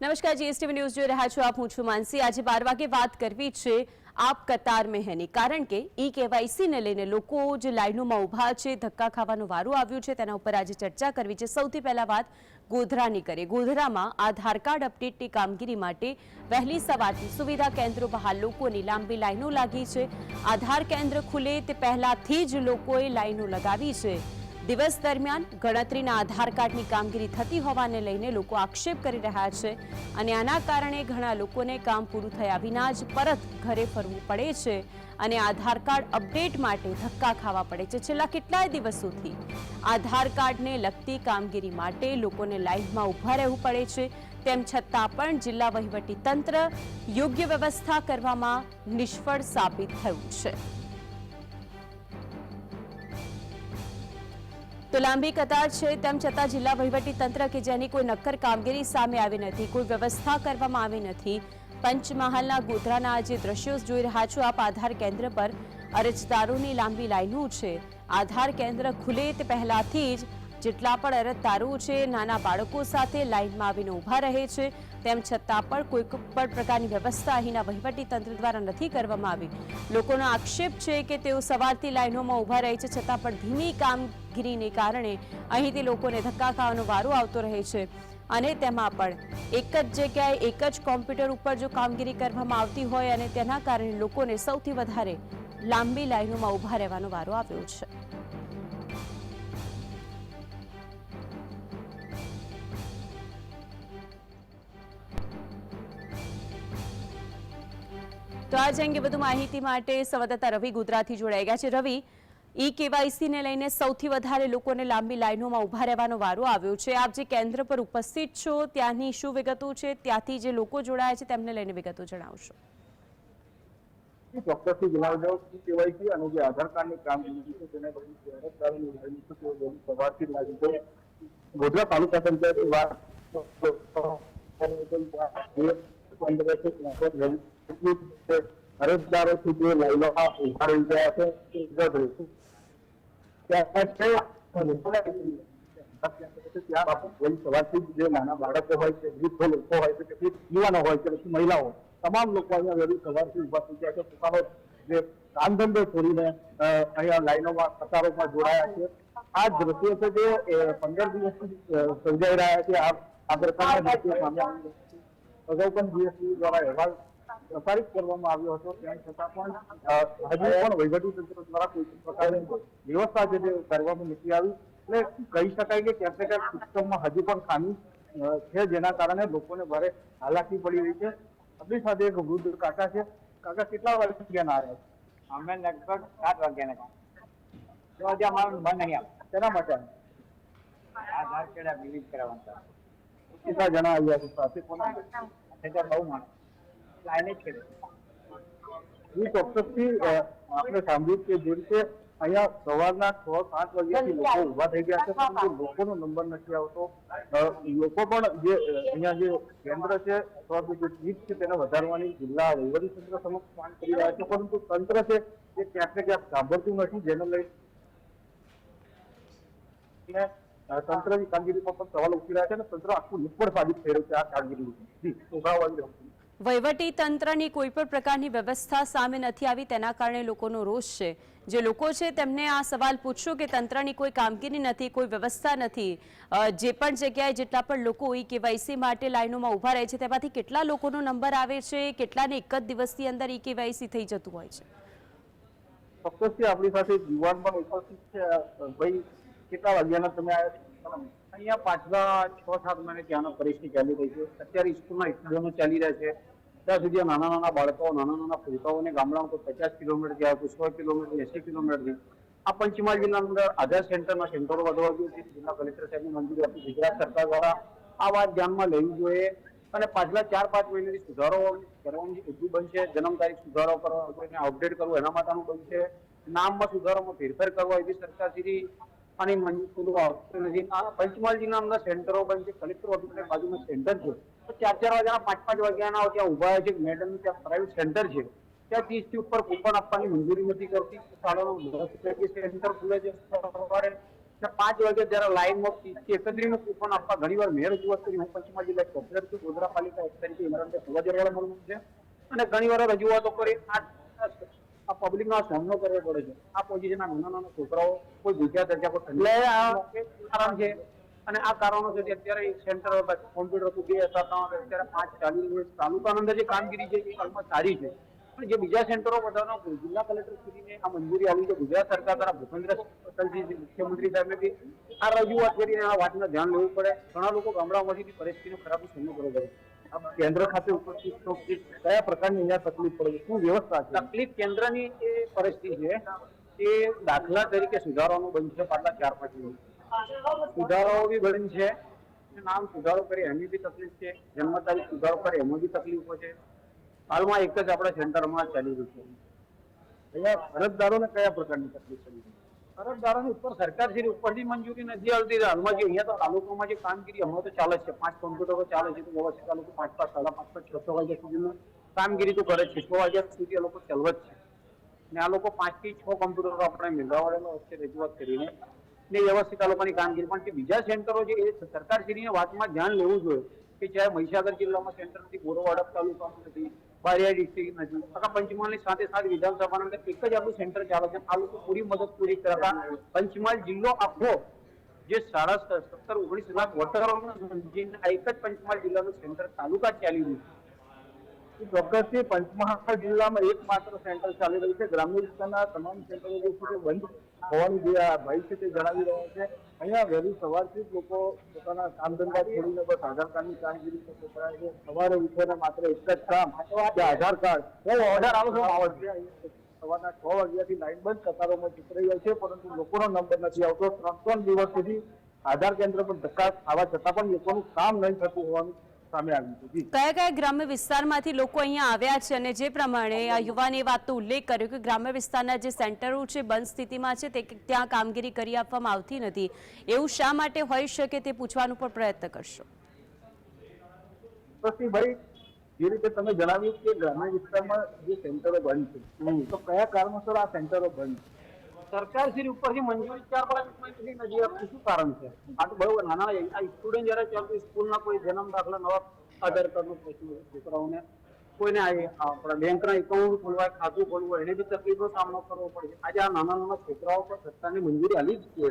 નમસ્કાર GSTV news જોઈ રહ્યા છો આપ. હું છું માનસી. આજે બાર વાગે વાત કરવી છે આપ કતાર મેં હેની કારણ કે ઈ કેવાયસીને લઈને લોકો જે લાઈનોમાં ઊભા છે, ધક્કા ખાવાનું વારું આવ્યું છે, તેના ઉપર આજે ચર્ચા કરવી છે. સૌથી પહેલા વાત ગોધરાની કરીએ. ગોધરામાં આધાર કાર્ડ અપડેટની કામગીરી માટે વહેલી સવારથી સુવિધા કેન્દ્રો બહાર લોકોની લાંબી લાઈનો લાગી છે. આધાર કેન્દ્ર ખુલે તે પહેલાથી જ લોકોએ લાઈનો લગાવી છે. દિવસ દરમિયાન ગણતરીના આધાર કાર્ડની કામગીરી થતી હોવાને લઈને લોકો આક્ષેપ કરી રહ્યા છે અને આના કારણે ઘણા લોકોને કામ પૂરું થયા વિના જ પરત ઘરે ફરવું પડે છે અને આધાર કાર્ડ અપડેટ માટે ધક્કા ખાવા પડે છે છેલ્લા કેટલાય દિવસોથી. આધાર કાર્ડને લગતી કામગીરી માટે લોકોને લાઇનમાં ઊભા રહેવું પડે છે, તેમ છતાં પણ જિલ્લા વહીવટી તંત્ર યોગ્ય વ્યવસ્થા કરવામાં નિષ્ફળ સાબિત થયું છે. તો લાંબી કતાર છે, તેમ છતાં જિલ્લા વહીવટી તંત્ર કે જેની કોઈ નક્કર કામગીરી સામે આવી નથી, કોઈ વ્યવસ્થા કરવામાં આવી નથી. પંચમહાલના ગોધરાના આજે દ્રશ્યો જોઈ રહ્યા છો, આપ આધાર કેન્દ્ર પર અરજદારોની લાંબી લાઈનો છે. આધાર કેન્દ્ર ખુલે તે પહેલાથી જ જેટલા પણ અરજદારો છે, નાના બાળકો સાથે લાઇનમાં આવીને ઊભા રહે છે, તેમ છતાં પણ કોઈ પણ પ્રકારની વ્યવસ્થા અહીંના તંત્ર દ્વારા નથી કરવામાં આવી. લોકોનો આક્ષેપ છે કે તેઓ સવારથી લાઈનોમાં ઊભા રહે છે, છતાં પણ ધીમી કામગીરીને કારણે અહીંથી લોકોને ધક્કા ખાવાનો વારો આવતો રહે છે. અને તેમાં પણ એક જ જગ્યાએ એક જ કોમ્પ્યુટર ઉપર જો કામગીરી કરવામાં આવતી હોય અને તેના કારણે લોકોને સૌથી વધારે લાંબી લાઈનોમાં ઊભા રહેવાનો વારો આવ્યો છે. તો આજ અંગે વધુ માહિતી માટે સંવાદદાતા રવિ ગુજરાતી જોડાઈ ગયા છે રવિ ઈ કેવાયસીને લઈને સૌથી વધારે લોકોને લાંબી લાઈનોમાં ઊભા રહેવાનો વારો આવ્યો છે આપ જે કેન્દ્ર પર ઉપસ્થિત છો ત્યાંની શું વિગતો છે ત્યાંથી જે લોકો જોડાયા છે તેમને લઈને વિગતો જણાવશો ચોક્કસથી જણાવી દઉં કે કેવાયસી અને જે આધાર કાર્ડની કામગીરી છે તેને સવારથી લાગી છે ગોધરા તાલુકા પંચાયતની અરજદારોથી જે લાઈનોમાં ઊભા રહી ગયા છે તે વિગત રહેશે. ત્યારબાદ છે. ત્યાં બાપુ વહેલી સવારથી જ જે નાના બાળકો હોય છે વૃદ્ધ લોકો હોય છે કે યુવાનો હોય કે પછી મહિલાઓ તમામ લોકો અહીંયા વહેલી સવારથી ઊભા થઈ ગયા છે. પોતાનો જે કામ ધંધો છોડીને અહીંયા લાઈનોમાં કતારોમાં જોડાયા છે. આ દ્રશ્યો છે જે પંદર દિવસથી સર્જાઈ રહ્યા છે. આ આ પ્રકારના દ્રશ્યો સામે આવી રહ્યા છે. અગાઉ પણ જીએસટી દ્વારા અહેવાલ પ્રસારિત કરવામાં આવ્યો હતો. તેમ છતાં પણ હજુ પણ વહીવટીતંત્ર દ્વારા કોઈ પ્રકારની વ્યવસ્થા જે કરવામાં નથી આવી. એટલે કહી શકાય કે ક્યાંક ને ક્યાંક સિસ્ટમમાં હજુ પણ ખામી છે જેના કારણે લોકોને ભારે હાલાકી પડી રહી છે. આપણી સાથે એક વૃદ્ધ કાકા છે. કાકા કેટલા ગયા ના રહે છે અમે લગભગ સાત વાગ્યાના કામ તો આજે અમારું બંધ નહીં આવે. તેના માટે આધાર કાર્ડ વિવિધ કરાવવાનું કેટલા જણા આવ્યા છે સાથે? કોના? બહુ માણસ. લાઈને જ કરે એ ચોક્કસથી આપણે સાંભળ્યું કે જે રીતે અહીંયા સવારના છ સાત વાગ્યાથી લોકો ઊભા થઈ ગયા છે પરંતુ લોકોનો નંબર નથી આવતો. લોકો પણ જે અહીંયા જે કેન્દ્ર છે અથવા તો જે સીટ છે તેને વધારવાની જિલ્લા વહીવટી તંત્ર સમક્ષ માંગ કરી રહ્યા છે પરંતુ તંત્ર છે એ ક્યાંક ને ક્યાંક સાંભળતું નથી જેને લઈ તંત્રની કામગીરીમાં પણ સવાલ ઉઠી રહ્યા છે અને તંત્ર આખું નિષ્ફળ સાબિત થઈ રહ્યું છે આ કામગીરી જી ઉભાવવાની વહીવટી તંત્રની કોઈ પણ પ્રકારની વ્યવસ્થા સામે નથી આવી, તેના કારણે લોકોનો રોષ છે. જે લોકો છે, તેમને આ સવાલ પૂછશો કે તંત્રની કોઈ કામગીરી નથી, કોઈ વ્યવસ્થા નથી જે પણ જગ્યાએ જેટલા પણ લોકો ઈ કેવાયસી માટે લાઈનોમાં ઊભા રહે છે, તેમાંથી કેટલા લોકોનો નંબર આવે છે, કેટલાને એક જ દિવસની અંદર ઈ કેવાયસી થઈ જતું હોય છે? ચોક્કસથી આપણી સાથે યુવાન પણ ઉપસ્થિત છે. ભાઈ, કેટલા વાગ્યાના તમે આવ્યા? અહીંયા પાછલા છ સાત મહિને ત્યાંનો પરિસ્થિતિ ચાલી રહી છે. અત્યારે સ્કૂલના સ્ટુડન્ટો ચાલી રહ્યા છે. ત્યાં સુધી નાના નાના બાળકો, નાના નાના ફૂલકાઓને ગામડામાં કોઈ પચાસ કિલોમીટર ગયા કોઈ સો કિલોમીટર, એસી કિલોમીટરથી આ પંચમહાલ જિલ્લાની અંદર આધાર સેન્ટરના સેન્ટરો વધવા જોઈએ જિલ્લા કલેક્ટર સાહેબની મંજૂરી આપી, ગુજરાત સરકાર દ્વારા આ વાત ધ્યાનમાં લેવી જોઈએ અને પાછલા ચાર પાંચ મહિનાથી સુધારો કરવાની એટલું બનશે, જન્મ તારીખ સુધારો કરવા એને અપડેટ કરવું એના માટેનું બનશે. નામમાં સુધારોમાં ફેરફાર કરવા એવી સરકારશ્રી અને મંજૂર આવતું નથી. આ પંચમહાલ જિલ્લાના સેન્ટરો પણ છે, કલેક્ટર ઓફિસની બાજુમાં સેન્ટર છે. તો ચાર ચાર વાગ્યાના, પાંચ પાંચ વાગ્યાના ત્યાં ઊભા છે મેડમ ત્યાં પ્રાઇવેટ સેન્ટર છે. ત્યાં ત્રીસથી ઉપર કૂપન આપવાની મંજૂરી નથી કરતી. શાળાનો સેન્ટર ખુલે છે, સવારે. પાંચ વાગે જયારે લાઈનમાં ત્રીસથી એકત્રીસનું કૂપન આપવા ઘણી વાર મેં રજૂઆત કરી. હું પંચમહાલ જિલ્લા કલેક્ટર છું, ગોધરા પાલિકા એક તરીકે ઇમરાનભાઈ સુવાજરવાળા મળવું છે. અને ઘણી વાર રજૂઆતો કરી. આ આ પબ્લિકનો સામનો કરવો પડે છે. આ પોઝિશનના નાના નાના છોકરાઓ કોઈ ભૂખ્યા તરીકે એટલે આ. કારણ છે. અને આ કારણો છે અત્યારે સેન્ટર કોમ્પ્યુટર તો બે હતા અત્યારે પાંચ ચાલીસ રહ્યું તાલુકાના અંદર જે કામગીરી છે એ હાલમાં સારી છે. પણ જે બીજા સેન્ટરો બધાનો જિલ્લા કલેક્ટર સુધીને આ મંજૂરી આવી છે ગુજરાત સરકાર દ્વારા ભૂપેન્દ્ર પટેલજી મુખ્યમંત્રી સાહેબને બી આ રજૂઆત કરીને આ વાતને ધ્યાન લેવું પડે. ઘણા લોકો ગામડાઓમાંથી પરિસ્થિતિનો ખરાબ સામનો કરવો પડે. કેન્દ્ર ખાતે ઉપસ્થિત છો કે કયા પ્રકારની અહીંયા તકલીફ પડે? શું વ્યવસ્થા છે? તકલીફ કેન્દ્રની એ પરિસ્થિતિ છે એ દાખલા તરીકે સુધારવાનું બન્યું છે પાછલા ચાર પાંચ મહિના. સુધારાઓ બી બની છે. નામ સુધારો કરે એની બી તકલીફ છે. જન્મ તારીખ સુધારો કરે એમાં બી તકલીફો છે. હાલમાં એક જ આપણા સેન્ટરમાં ચાલી રહ્યું છે. અહીંયા અરજદારોને કયા પ્રકારની તકલીફ છે અરજદારોની ઉપર સરકાર શ્રી ઉપરથી મંજૂરી નથી આવતી. હાલમાં જે અહીંયા તો તાલુકામાં જે કામગીરી હમણાં તો ચાલે છે. પાંચ કોમ્પ્યુટરો ચાલે છે. તો વ્યવસ્થિત તાલુકો પાંચ પાંચ, સાડા પાંચ પાંચ, છ છ વાગ્યા સુધીનું કામગીરી તો કરે છે. છ વાગ્યા સુધી એ લોકો ચલવત છે. ને આ લોકો પાંચથી છ કોમ્પ્યુટરો આપણે મેળવાડેલો વચ્ચે રજૂઆત કરીને ને વ્યવસ્થિત આ લોકોની કામગીરી. પણ જે બીજા સેન્ટરો છે, એ સરકાર શ્રીની વાતમાં ધ્યાન લેવું જોઈએ કે ચાહે મહીસાગર જિલ્લામાં સેન્ટર નથી બોરોવાડા તાલુકામાં નથી બારિયા ડિસ્ટ્રિક્ટ નથી આખા પંચમહાલની સાથે સાથે વિધાનસભાના એક જ આપણું સેન્ટર ચાલે છે. આ લોકો પૂરી મદદ પૂરી કરતા પંચમહાલ જિલ્લો આખો જે સાડા સત્તર, ઓગણીસ લાખ વોટરો આ એક જ પંચમહાલ જિલ્લાનું સેન્ટર તાલુકા ચાલી રહ્યું છે. ચોક્કસથી પંચમહાલ જિલ્લામાં એકમાત્ર સેન્ટર ચાલી રહ્યું છે. ગ્રામ્ય વિસ્તારના તમામ સેન્ટરો બંધ હોવાનું જે આ ભાઈ છે તે જણાવી રહ્યા છે. અહીંયા વહેલી સવારથી જ લોકો પોતાના કામ ધંધા છોડીને બસ આધાર કાર્ડની કામગીરી છે સવારે ઉઠીને માત્ર એક જ કામ કે આધાર કાર્ડ. હું ઓર્ડર આવું છું. આવે છે. સવારના છ વાગ્યાથી લાઈન બંધ કતારોમાં ચિતરાઈ જાય છે પરંતુ લોકોનો નંબર નથી આવતો. ત્રણ ત્રણ દિવસ સુધી આધાર કેન્દ્ર પર ધક્કા ખાવા છતાં પણ લોકોનું કામ નહીં થતું હોવાનું સામે આવ્યું છે કયા કયા ગ્રામ્ય વિસ્તારમાંથી લોકો અહીંયા આવ્યા છે અને જે પ્રમાણે આ યુવાને વાતનો ઉલ્લેખ કર્યો કે ગ્રામ્ય વિસ્તારના જે સેન્ટરો છે બંધ સ્થિતિમાં છે તે ત્યાં કામગીરી કરી આપવામાં આવતી નથી. એવું શા માટે હોઈ શકે તે પૂછવાનો પણ પ્રયત્ન કરશો. ભાઈ જે રીતે તમે જણાવ્યું કે ગ્રામ્ય વિસ્તારમાં જે સેન્ટરો બંધ છે તો કયા કારણોસર આ સેન્ટરો બંધ છે? સરકાર શ્રી ઉપરથી મંજૂરી ચાર મહિનાથી નથી આપતી શું કારણ છે? આ તો બહુ નાના સ્ટુડન્ટ જયારે ચાલતું સ્કૂલના કોઈ જન્મ દાખલા નવા આધાર કાર્ડનો હોય, છોકરાઓને કોઈને આપણા બેંકના એકાઉન્ટ ખોલવા, ખાતું ખોલવું એને બી તકલીફનો સામનો કરવો પડે આજે આ નાના નાના છોકરાઓ પર સરકારની મંજૂરી આવી જ છે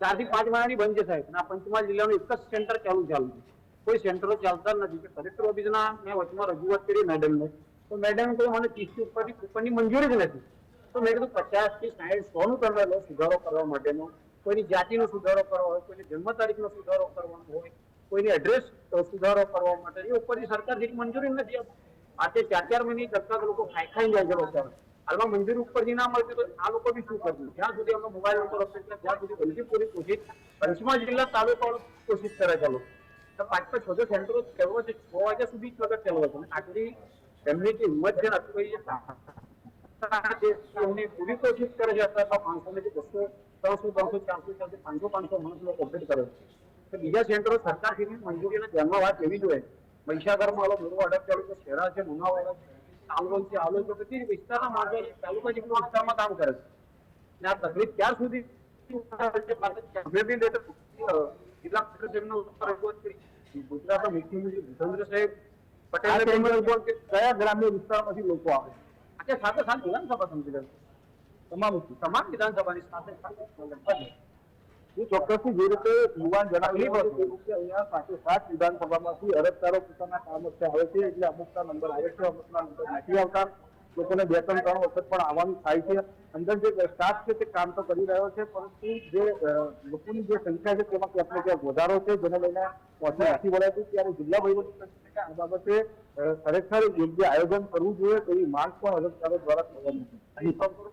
ચારથી પાંચ મહિનાની બંધ છે સાહેબ આ પંચમહાલ જિલ્લાનું એક જ સેન્ટર ચાલુ ચાલુ છે. કોઈ સેન્ટરો ચાલતા નથી. કે કલેક્ટર ઓફિસના મેં વચમાં રજૂઆત કરી મેડમને. તો મેડમ કોઈ મને થી ઉપરથી કૂપનની મંજૂરી જ નથી. તો મેં કીધું પચાસથી સાહીઠ સો નું તમે લો સુધારો કરવા માટેનો. કોઈની જાતિનો સુધારો કરવો હોય, કોઈની જન્મ તારીખનો સુધારો કરવાનો હોય, કોઈની એડ્રેસ સુધારો કરવા માટે. એ ઉપરની સરકાર જેટલી મંજૂરી નથી આપતી. આજે ચાર ચાર મહિને ધક્કા લોકો ખાઈ ખાઈ જાય છે લોકો હાલમાં મંજૂરી ઉપરથી ના મળતી તો આ લોકો બી શું કરવું જ્યાં સુધી અમને મોબાઈલ નંબર હશે, ત્યાં સુધી બધી પૂરી કોશિશ પંચમહાલ જિલ્લા તાલુકા કોશિશ કરે ચાલો. તો પાંચ પાંચ છ સેન્ટરો ચલાવે છે, છ વાગ્યા સુધી જ વખત ચલાવે છે. આટલી એમની જે હિંમત છે ને, આટલી બધી એમની પૂરી કોશિશ કરે છે અત્યારે પાંચસો ને બસો ત્રણસો ત્રણસો ચારસો ચારસો પાંચસો પાંચસો માણસ લોકો કમ્પ્લીટ કરે છે તો બીજા સેન્ટરો સરકાર મંજૂરીને ધ્યાનમાં વાત લેવી જોઈએ મહીસાગરમાં આલો મોટો અડક ચાલુ છે શહેરા છે લુણાવાડા આલોલ છે આલોલ તો બધી વિસ્તારના માણસો તાલુકા જેટલા વિસ્તારમાં કામ કરે છે ને આ તકલીફ ક્યાં સુધી જિલ્લા ગુજરાતના મુખ્યમંત્રી ભૂપેન્દ્ર સાહેબ પટેલ કયા ગ્રામ્ય વિસ્તારમાંથી લોકો આવે આજે સાથે સાથે વિધાનસભા સમજી લેશે તમામ તમામ વિધાનસભાની સાથે સાથે એ ચોક્કસથી જે રીતે યુવાન જણાવી અહીંયા સાથે સાત વિધાનસભામાંથી અરજદારો પોતાના કામ આવે છે એટલે અમુકના નંબર આવે છે અમુકના નંબર નથી આવતા. લોકોને બે ત્રણ ત્રણ વખત પણ આવવાનું થાય છે. અંદર જે સ્ટાફ છે તે કામ તો કરી રહ્યો છે પરંતુ જે લોકોની જે સંખ્યા છે તેમાં ક્યાંક ને ક્યાંક વધારો છે જેને લઈને પહોંચી નથી છે ત્યારે જિલ્લા વહીવટી આ બાબતે ખરેખર યોગ્ય આયોજન કરવું જોઈએ તેવી માંગ પણ અરજદારો દ્વારા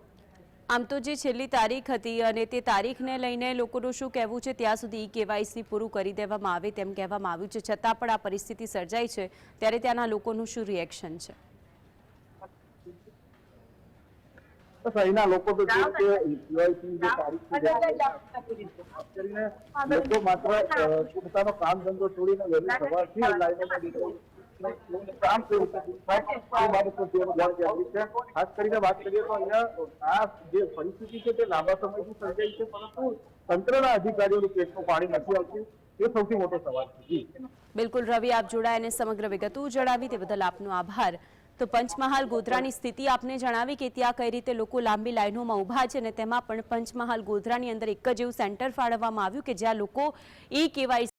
આમ તો જે છેલ્લી તારીખ હતી અને તે તારીખને લઈને લોકોનું શું કહેવું છે ત્યાં સુધી ઈ કેવાયસી પૂરું કરી દેવામાં આવે તેમ કહેવામાં આવ્યું છે. છતાં પણ આ પરિસ્થિતિ સર્જાઈ છે ત્યારે ત્યાંના લોકોનું શું રિએક્શન છે? અહીંના લોકો તો જે રીતે જે તારીખ છે ખાસ કરીને લોકો માત્ર પોતાનો કામ ધંધો છોડીને વહેલી સવારથી લાઈનોમાં બિલકુલ રવિ, આપ જોડાયા અને સમગ્ર વિગતો જણાવી તે બદલ આપનો આભાર. તો પંચમહાલ ગોધરાની સ્થિતિ આપને જણાવી કે ત્યાં કઈ રીતે લોકો લાંબી લાઈનોમાં ઊભા છે અને તેમાં પણ પંચમહાલ ગોધરાની અંદર એક જ એવું સેન્ટર ફાળવવામાં આવ્યું કે જ્યાં લોકો ઈ કેવાયસી